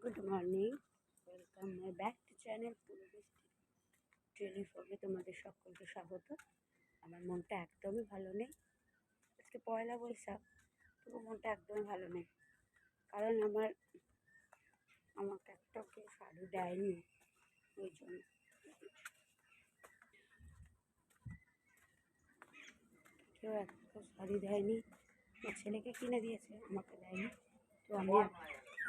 Good morning welcome my back to channel ট্রেলি ফগে তোমাদের সকলকে স্বাগত। আমার মনটা একদমই ভালো নেই। আজকে পয়লা বৈশাখ, তবু মনটা একদমই ভালো নেই। কারণ আমার, আমাকে একটা কেউ শাড়ি দেয়নি, ওই জন্য। কেউ একটা শাড়ি দেয়নি। আমার ছেলেকে কিনে দিয়েছে, আমাকে দেয়নি। তো আমি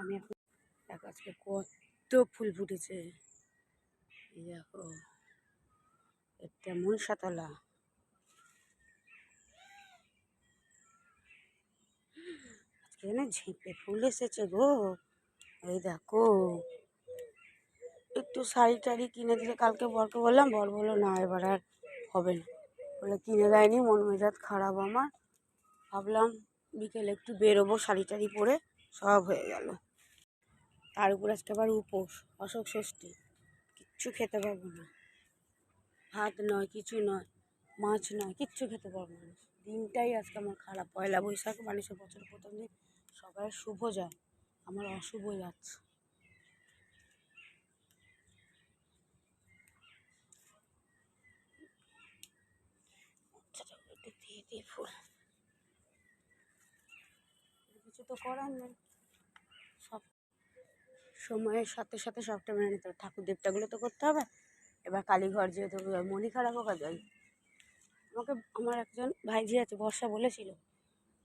আমি এখন দেখো আজকে কত ফুল ফুটেছে। দেখো এটা মনসাতলা। আজকে না ঝিঁপে ফুল এসেছে গো। এই দেখো, একটু শাড়ি টাড়ি কিনে দিলে কালকে বরকে বললাম, বর বলল, না, এবার আর হবে না। বলে, কিনে দেয়নি, মন মেজাজ খারাপ আমার। ভাবলাম বিকেলে একটু বেরোবো, শাড়ি টাড়ি পরে, সব হয়ে গেল। তার উপর আজকে আবার উপোস, অশোক ষষ্ঠী, কিচ্ছু খেতে পারব না। ভাত নয়, কিছু নয়, মাছ নয়, কিচ্ছু খেতে পারব না। দিনটাই আজকে আমার খারাপ, পয়লা বৈশাখ মানুষের বছর প্রথম দিন সবার শুভ যায়, আমার অশুভ যাচ্ছে। একটু দিয়ে দিয়ে কিছু তো করার নেই। সময়ের সাথে সাথে সবটা মেনে নিতে হবে। ঠাকুর দেবতাগুলো তো করতে হবে। এবার কালীঘর যেহেতু মনি খারাপ হোক আমাকে, আমার একজন ভাইজি আছে বর্ষা বলেছিল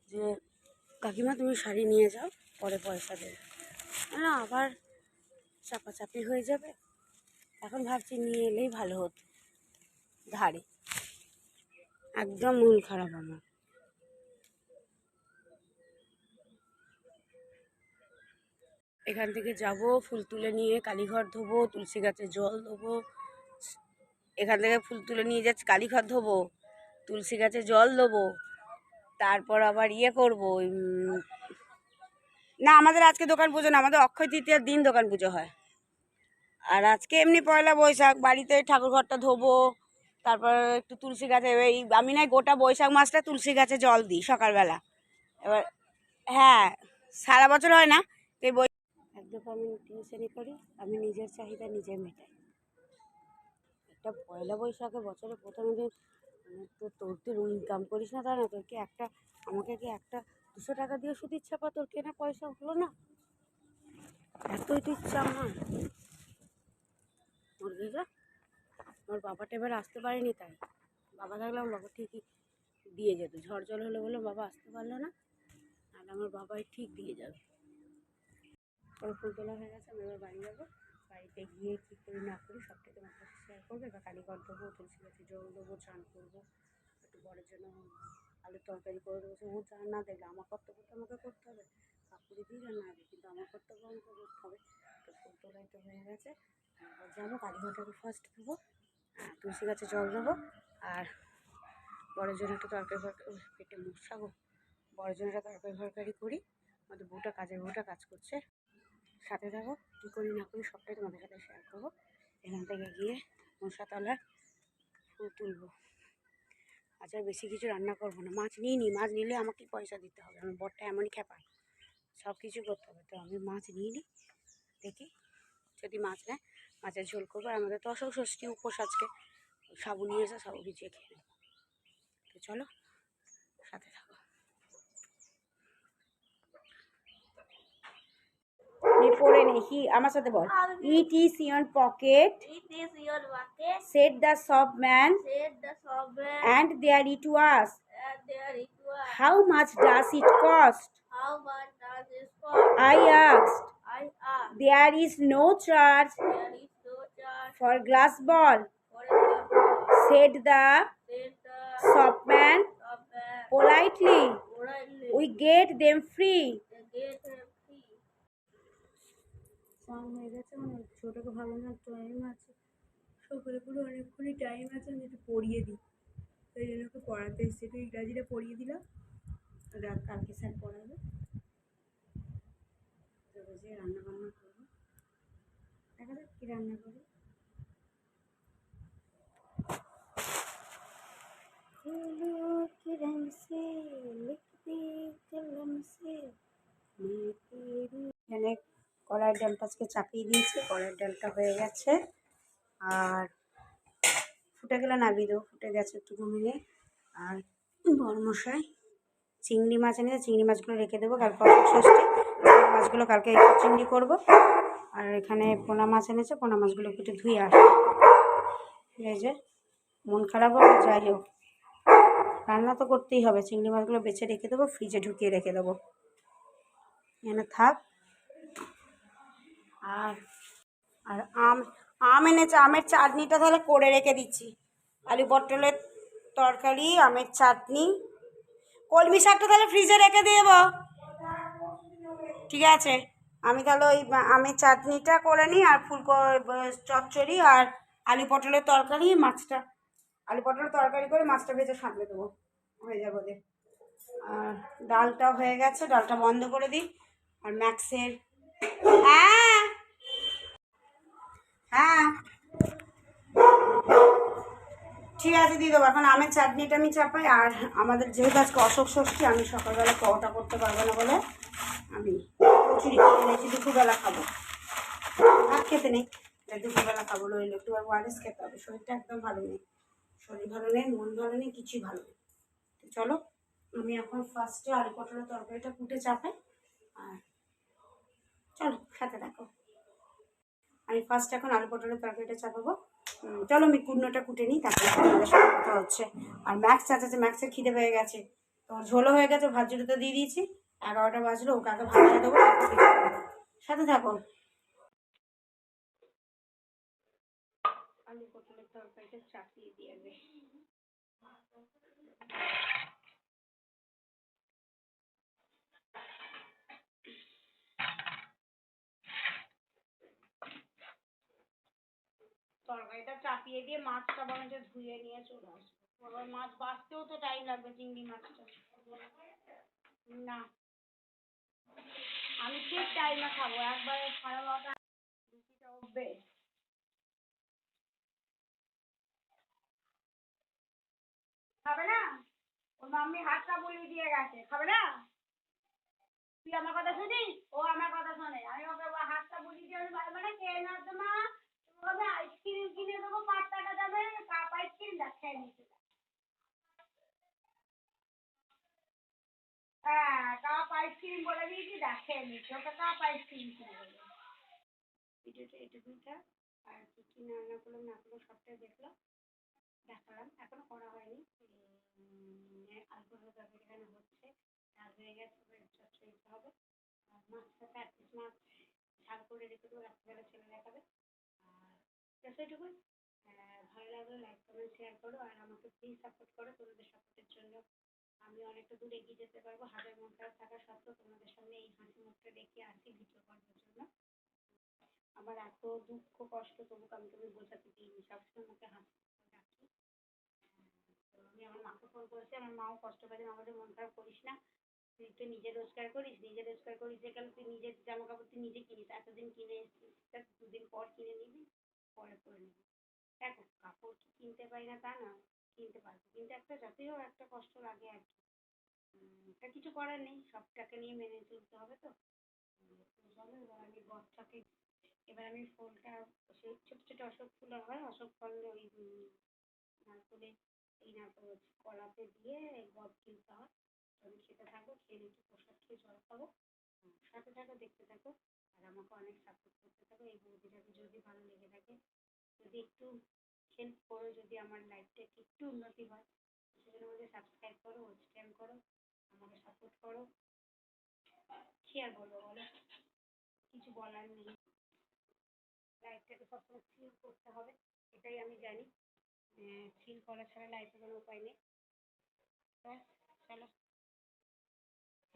যে, কাকিমা, তুমি শাড়ি নিয়ে যাও, পরে পয়সা দেবে। না, আবার চাপাচাপি হয়ে যাবে। এখন ভাবছি নিয়ে এলেই ভালো হতো। ধারে। একদম মন খারাপ আমার। এখান থেকে যাব, ফুল তুলে নিয়ে কালীঘর ধোবো, তুলসী গাছে জল দেবো এখান থেকে ফুল তুলে নিয়ে যাচ্ছি, কালীঘর ধোবো, তুলসী গাছে জল দেবো তারপর আবার ইয়ে করব না, আমাদের আজকে দোকান পুজো না, আমাদের অক্ষয় তৃতীয়ার দিন দোকান পুজো হয়। আর আজকে এমনি পয়লা বৈশাখ, বাড়িতে ঠাকুর ঘরটা ধোবো, তারপর একটু তুলসী গাছে, এই, আমি নাই গোটা বৈশাখ মাসটা তুলসী গাছে জল দিই সকালবেলা। এবার হ্যাঁ সারা বছর হয় না এই একদম আমি টিউশনি করি, আমি নিজের চাহিদা নিজে মেটাই। একটা পয়লা বৈশাখে বছরের প্রথম দিন তো তোর তুই ইনকাম করিস না, তা না, তোর কি একটা, আমাকে কি একটা দুশো টাকা দিয়ে শুধু ইচ্ছা পা তোর কেনা পয়সা হলো না? এতই তো ইচ্ছা আমার। মুরগি যা আমার বাবাটা এবার আসতে পারেনি তাই। বাবা থাকলে আমার বাবা ঠিকই দিয়ে যেত। ঝড় জল হলে বলে বাবা, আসতে পারল না? আর আমার বাবাই ঠিক দিয়ে যাবে। ওর ফুল তোলা হয়ে গেছে, আমি এবার বাড়ি যাব। বাড়িতে গিয়ে কী করি না করি সবটাই তোমার সাথে শেয়ার করব, এবার কালীঘর দেবো তুলসী গাছে জল দেবো, চান করব। একটু বড়ের জন্য আলুর তরকারি করে দেবো ও চান না দেখলে আমার কর্তব্য তো আমাকে করতে হবে। কাকুরি দিয়ে না হবে কিন্তু আমার কর্তব্য আমাকে করতে হবে। তো ফুল তোলাই তো হয়ে গেছে, এবার যাব কালীঘরটাকে ফার্স্ট দেবো আর তুলসী গাছে জল দেবো, আর বড়ের জন্য একটু তরকারি ফরকারি পেটে মশা গো বড়ের জন্য একটা তরকারি ফরকারি করি, আমাদের বউটা কাজের বউটা কাজ করছে। সাথে থাকো। কী করি না করি সবটাই তোমাদের সাথে শেয়ার করব। এখান থেকে গিয়ে মশাতলার ফুল তুলবো। আজ আর বেশি কিছু রান্না করব না। মাছ নিয়ে নিই মাছ নিলে আমাকে পয়সা দিতে হবে। আমার বরটা এমনই খেপায় সব কিছু করতে হবে। তো আমি মাছ নিয়ে নিই দেখি, যদি মাছ নেয়, মাছের ঝোল করব। আর আমাদের তো অশোক ষষ্ঠী উপোস আজকে। সাবু নিয়ে এসে সাবু ভিজিয়ে খেয়ে নেব। তো চলো, সাথে থাকো। নি পড়ে নে হি আমার সাথে বল it is ইয়ন pocket is said the সব man said the and there it was there. How much does it cost How much does it cost? I asked. There is no charge There is no charge ফর গ্লাস বল for a table, said the said the sovereign. Politely Politely, we get them free they free. স্নান হয়ে গেছে মানে ছোটোকে ভালো না time আছে। সকালে পুরো অনেকক্ষণই টাইম আছে, আমি একটু পড়িয়ে দিই। তাই জন্য ওকে পড়াতে এসেছি, একটু ইংরাজিটা পড়িয়ে দিলাম। কালকে স্যার পড়াবে। রান্না বান্না করব। দেখা যাক কী রান্না করি। কড়াইয়ের ডালটা আজকে চাপিয়ে দিয়েছি কড়াইয়ের ডালটা হয়ে গেছে। আর ফুটে গেলে নামিয়ে দেবো, ফুটে গেছে একটু কমিয়ে আর বরমশাই চিংড়ি মাছ এনে চিংড়ি মাছগুলো রেখে দেবো কাল পরশু ষষ্ঠী মাছগুলো কালকে একটু চিংড়ি করব। আর এখানে পোনা মাছ এনেছে, পোনা মাছগুলো একটু ধুয়ে আসবে। এই যে মন খারাপ হবে, যাই হোক। রান্না তো করতেই হবে, চিংড়ি মাছগুলো বেছে রেখে দেবো, ফ্রিজে ঢুকিয়ে রেখে দেবো। এনে থাক। আর আর আম আম এনেছে, আমের চাটনিটা তাহলে করে রেখে দিচ্ছি। আলু পটলের তরকারি, আমের চাটনি। কলমি শাকটা তাহলে ফ্রিজে রেখে দেব। ঠিক আছে, আমি তাহলে ওই আমের চাটনিটা করে নিই আর ফুলকো চচ্চড়ি আর আলু পটলের তরকারি, মাছটা। আলু পটলের তরকারি করে মাছটা ভেজে সামলে দেবো। হয়ে যাবে ওদের। আর ডালটা হয়ে গেছে, ডালটা বন্ধ করে দিই। আর ম্যাক্সের হ্যাঁ হ্যাঁ। ঠিক আছে দিয়ে দেবো। এখন আমের চাটনিটা আমি চাপাই, আর আমাদের যেহেতু আজকে অশোক ষষ্ঠী, আমি সকালবেলা পরোটা করতে পারব না বলে আমি দুপুরবেলা খাব। ভাত খেতে নেই দুপুরবেলা খাব। রইল একটু আর ওয়ারেস খেতে হবে। শরীরটা একদম ভালো নেই। শরীর ভালো নেই, মন ভালো নেই, কিছুই ভালো নেই। চলো, আমি এখন ফার্স্টে আলু পটলের তরকারিটা কুটে চাপাই, আর চলো, খেতে দেখো আমি ফার্স্ট এখন আলু পটলের তরকারিটা চাপাবো। চলো আমি কুটনোটা কুটে নিই, তারপরে কথা হচ্ছে। আর ম্যাক্স চাচাচ্ছে ম্যাক্সের খিদে পেয়ে গেছে। তো ঝোলও হয়ে গেছে ভাত তো দিয়ে দিয়েছি। এগারোটা বাজলো, ওকে আগে দেবো দেবো। সাথে থাকো। আলু পটলের তরকারিটা চাপিয়ে দিয়ে তরকারিটা চাপিয়ে দিয়ে মাছটা বরঞ্চ ধুয়ে নিয়ে চলে আসব। আবার মাছ বাঁচতেও তো টাইম লাগবে চিংড়ি মাছটা। না। আমি ঠিক টাইমে খাব। একবারে সাড়ে বারোটা রুটিটা উঠবে খাবে না? ওর মাম্মি হাতটা বলিয়ে দিয়ে গেছে। খাবে না? তুই আমার কথা শুনিস? ও আমার কথা শোনে। আমি ওকে হাতটা বলিয়ে দিয়ে আমি বারবার না খেয়ে না তো মা তোমাকে আইসক্রিম কিনে দেবো পাঁচ টাকা দামে কাপ আইসক্রিম দেখ খেয়ে নিতে হ্যাঁ কাপ আইসক্রিম বলে দিয়েছি দেখ খেয়ে নিচ্ছে ওকে কাপ আইসক্রিম কিনে দেবো। ভিডিওটা এটুকুইটা আর কি কি রান্না করলাম না করলাম সবটাই দেখলাম। দেখালাম এখনও করা হয়নি। উম, আলু পটলের তরকারি এখানে হচ্ছে ডাল হয়ে গেছে দিতে হবে। আর মাছটা পিস মাছ ঝাল করে রেখে দেবো রাত্রিবেলা ছেলে দেখাবে। ব্যাস ভালো লাগলে লাইক কমেন্ট শেয়ার করো আর আমাকে প্লিজ সাপোর্ট করো। তোমাদের সাপোর্টের জন্য আমি অনেকটা দূর এগিয়ে যেতে পারব। হাজার মন খারাপ থাকা সত্ত্বেও তোমাদের সামনে এই হাসি মুখটা রেখে আসি ভিডিও করার জন্য। আমার এত দুঃখ, কষ্ট, তবু আমি তুমি বোঝাতে দিইনি। সবসময় মুখে হাসি রাখি তো আমি আমার মাকে ফোন করেছি। আমার মাও কষ্ট পাচ্ছে আমাদের মন খারাপ করিস না। তুই তো নিজে রোজগার করিস, নিজে রোজগার করিস। যেখানে তুই নিজের জামা কাপড় তুই নিজে কিনিস। এতদিন কিনে এসেছিস দুদিন পর কিনে নিবি। পরে পরে নিবি। দেখো, কাপড় কি কিনতে পারি না, তা না, কিনতে পারব। কিন্তু একটা যতই হোক একটা কষ্ট লাগে আর কি। তা কিছু করার নেই, সবটাকে নিয়ে মেনে চলতে হবে তো। চলো, এবার আমি গছটাকে এবার আমি ফুলটা, সেই ছোটো ছোটো অশোক ফুল হয়, অশোক ফল ওই নারকোলে, এই নারকোল কলাতে দিয়ে গদ কিনতে হয়। আমি খেতে থাকব, খেয়ে একটু প্রসাদ খেয়ে জল খাব। সাথে থাকো, দেখতে থাকো। আর আমাকে অনেক সাপোর্ট করতে থাকো। এই বৌদিটাকে যদি ভালো লেগে থাকে, যদি একটু হেল্প করো, যদি আমার লাইফটা একটু উন্নতি হয়, সেজন্য আমাকে সাবস্ক্রাইব করো ওয়াচ টাইম করো, আমাকে সাপোর্ট করো। কি আর বলব বলো? কিছু বলার নেই। লাইফটাকে সবসময় ফিল করতে হবে, এটাই আমি জানি। ফিল করা ছাড়া লাইফে কোনো উপায় নেই। ব্যাস।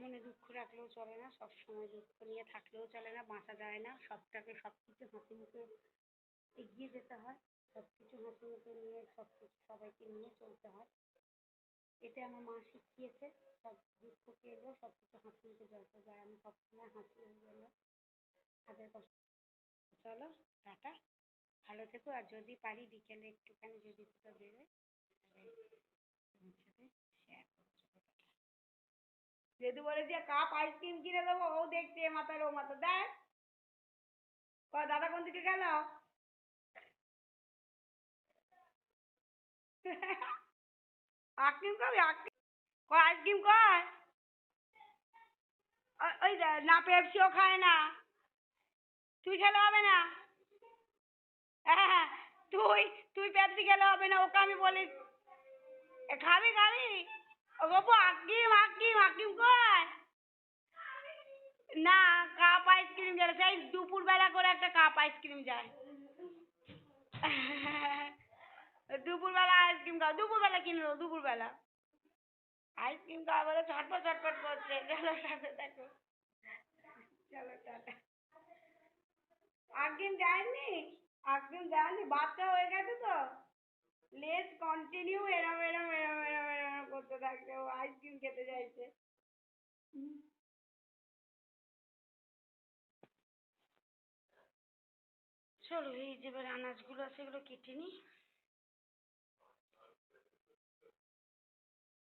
মনে দুঃখ রাখলেও চলে না, সব সময় দুঃখ নিয়ে থাকলেও চলে না, বাঁচা যায় না, সবটাকে সব কিছু হাসি মুখে এগিয়ে যেতে হয় সব কিছু হাসি মুখে নিয়ে সব কিছু সবাইকে নিয়ে চলতে হয়। এটা আমার মা শিখিয়েছে, সব দুঃখ পেলেও সব কিছু হাসি মুখে চলতে যায়, আমি সবসময় হাসি গেল হাজার কষ্ট। চলো, টাটা। ভালো থেকো, আর যদি পারি বিকেলে একটুখানি যদি কোথাও তাহলে তোমার সাথে শেয়ার করব। যেহেতু বলে যে কাপ আইসক্রিম কিনে দেবো, ও দেখছে মাথার, ও মাথা দেখ। দাদা কোন দিকে গেল? আইসক্রিম খাবি কয় আইসক্রিম কয়? ওই- না, পেপসিও খায় না। তুই খেলে হবে না? হ্যাঁ হ্যাঁ তুই তুই পেপসি খেলে হবে না, ওকে আমি বলি খাবি খাবি? বাবু আকিম আকিম আকিম কয় না কাপ আইসক্রিম গেলে সেই দুপুরবেলা করে একটা কাপ আইসক্রিম যায়। দুপুরবেলা আইসক্রিম খাও। দুপুরবেলা কিনলো দুপুরবেলা। আইসক্রিম খাওয়া বলে ছটপট ছটপট করছে। চলো, সাথে দেখো চলো, টাটা। আইসক্রিম যায়নি? আইসক্রিম যায়নি? বাচ্চা হয়ে গেছে তো? লেজ কন্টিনিউ এরম এরম এরম এরম। করতে থাকছে ও আইসক্রিম খেতে চাইছে। চলো, এই যে এবার আনাজগুলো আছে, এগুলো কেটে নিই।